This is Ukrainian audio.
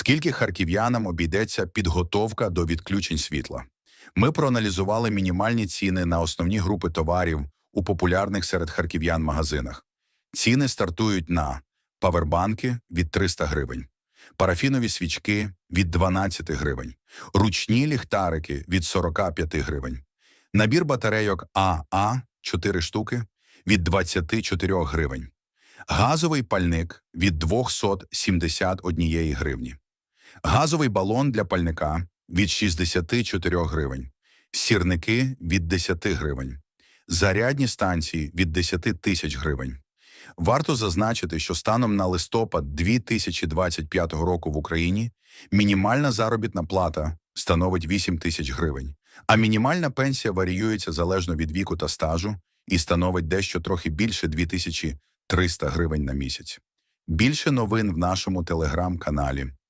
Скільки харків'янам обійдеться підготовка до відключень світла? Ми проаналізували мінімальні ціни на основні групи товарів у популярних серед харків'ян магазинах. Ціни стартують на павербанки від 300 гривень, парафінові свічки від 12 гривень, ручні ліхтарики від 45 гривень, набір батарейок АА 4 штуки від 24 гривень, газовий пальник від 271 гривні, газовий балон для пальника від 64 гривень, сірники від 10 гривень, зарядні станції від 10 тисяч гривень. Варто зазначити, що станом на листопад 2025 року в Україні мінімальна заробітна плата становить 8 тисяч гривень, а мінімальна пенсія варіюється залежно від віку та стажу і становить дещо трохи більше 2300 гривень на місяць. Більше новин в нашому телеграм-каналі,